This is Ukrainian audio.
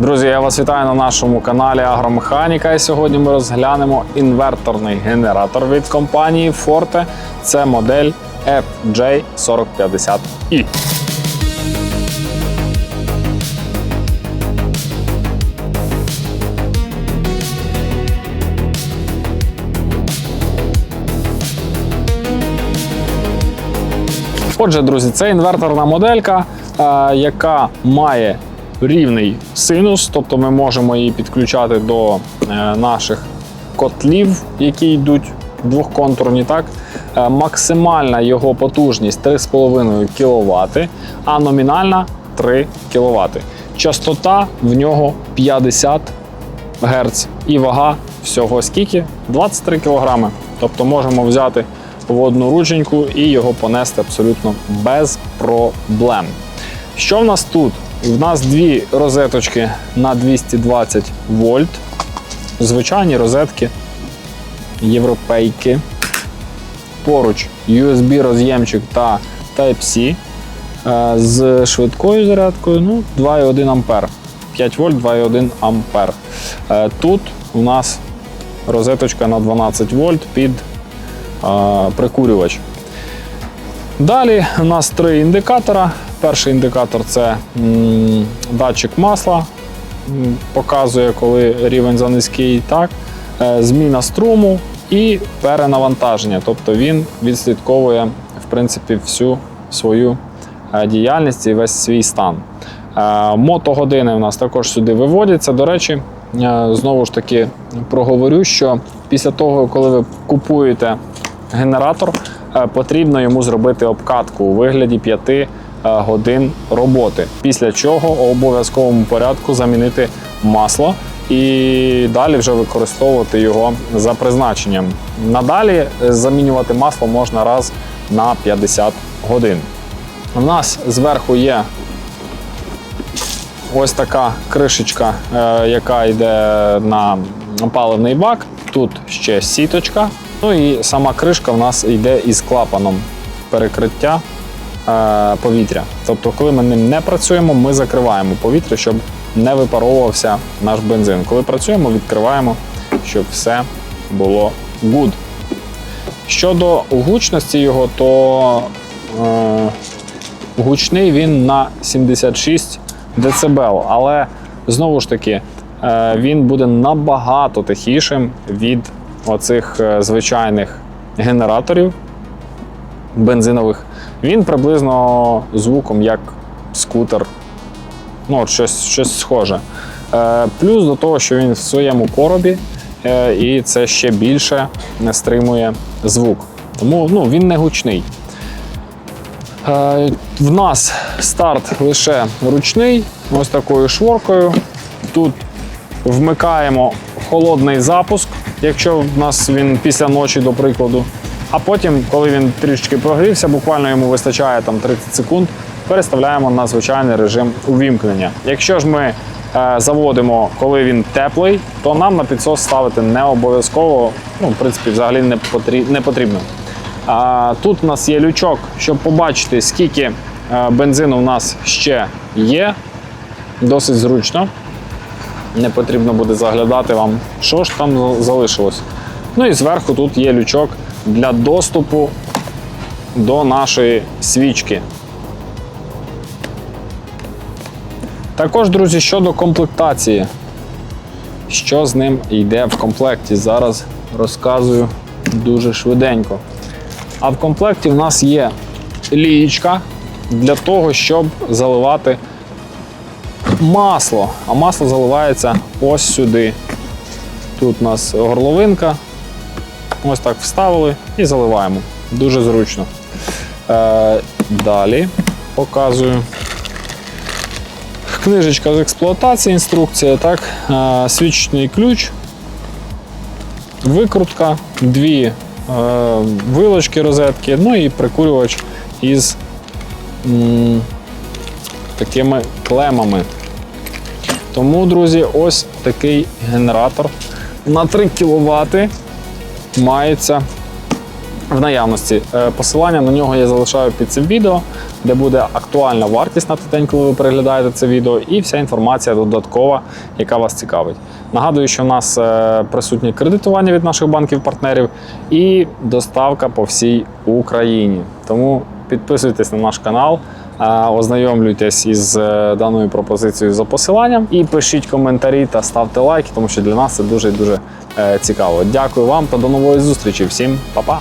Друзі, я вас вітаю на нашому каналі Агромеханіка. І сьогодні ми розглянемо інверторний генератор від компанії Forte. Це модель FJ4050i. Отже, друзі, це інверторна моделька, е, яка має рівний синус, тобто ми можемо її підключати до е, наших котлів, які йдуть двохконтурні. Так? Е, максимальна його потужність 3,5 кВт, а номінальна 3 кВт. Частота в нього 50 Гц і вага всього скільки? 23 кг. Тобто можемо взяти в одну рученьку і його понести абсолютно без проблем. Що в нас тут? В нас дві розеточки на 220 вольт. Звичайні розетки європейки. Поруч USB роз'ємчик та Type-C е, з швидкою зарядкою ну, 2,1 ампер. 5 вольт 2,1 ампер. Е, Тут у нас розеточка на 12 вольт під е, прикурювач. Далі у нас три індикатора. Перший індикатор це датчик масла, показує, коли рівень занизький, так, Е, зміна струму і перенавантаження. Тобто він відслідковує в принципі, всю свою е, діяльність і весь свій стан. Е, Мотогодини у нас також сюди виводяться. До речі, знову ж таки проговорю, що після того, коли ви купуєте генератор, потрібно йому зробити обкатку у вигляді 5 е, годин роботи. Після чого у обов'язковому порядку замінити масло і далі вже використовувати його за призначенням. Надалі е, замінювати масло можна раз на 50 годин. У нас зверху є ось така кришечка, е, яка йде на паливний бак. Тут ще сіточка. Ну і сама кришка в нас йде із клапаном перекриття повітря. Тобто, коли ми ним не працюємо, ми закриваємо повітря, щоб не випаровувався наш бензин. Коли працюємо, відкриваємо, щоб все було good. Щодо гучності його, то е, гучний він на 76 дБ, але знову ж таки е, він буде набагато тихішим від оцих е, звичайних генераторів бензинових. Він приблизно звуком як скутер. Ну, от щось, щось схоже. Е, плюс до того, що він в своєму коробі, е, і це ще більше не стримує звук. Тому ну, він не гучний. Е, В нас старт лише ручний, ось такою шворкою. Тут вмикаємо холодний запуск, якщо в нас він після ночі, до прикладу. А потім, коли він трішки прогрівся, буквально йому вистачає там 30 секунд, переставляємо на звичайний режим увімкнення. Якщо ж ми е, заводимо, коли він теплий, то нам на підсос ставити не обов'язково, ну, в принципі, взагалі не, потрі... не потрібно. А, тут у нас є лючок, щоб побачити, скільки е, бензину в нас ще є. Досить зручно. Не потрібно буде заглядати вам, що ж там залишилось. Ну і зверху тут є лючок для доступу до нашої свічки. Також, друзі, щодо комплектації. Що з ним йде в комплекті? Зараз розказую дуже швиденько. А в комплекті в нас є лієчка для того, щоб заливати масло. А масло заливається ось сюди. Тут у нас горловинка. Ось так вставили і заливаємо. Дуже зручно. Е, далі показую. Книжечка з експлуатації, інструкція, так, е, свічний ключ, викрутка, дві е, вилочки розетки, ну і прикурювач із м, такими клемами. Тому, друзі, ось такий генератор на 3 кВт мається в наявності. Е, Посилання на нього я залишаю під цим відео. де буде актуальна вартість на той день, коли ви переглядаєте це відео, і вся інформація додаткова, яка вас цікавить. Нагадую, що в нас е, присутнє кредитування від наших банків-партнерів і доставка по всій Україні. Тому підписуйтесь на наш канал. Ознайомлюйтесь із е, даною пропозицією за посиланням і пишіть коментарі та ставте лайки, тому що для нас це дуже дуже е, цікаво. Дякую вам та до нової зустрічі. Всім па-па!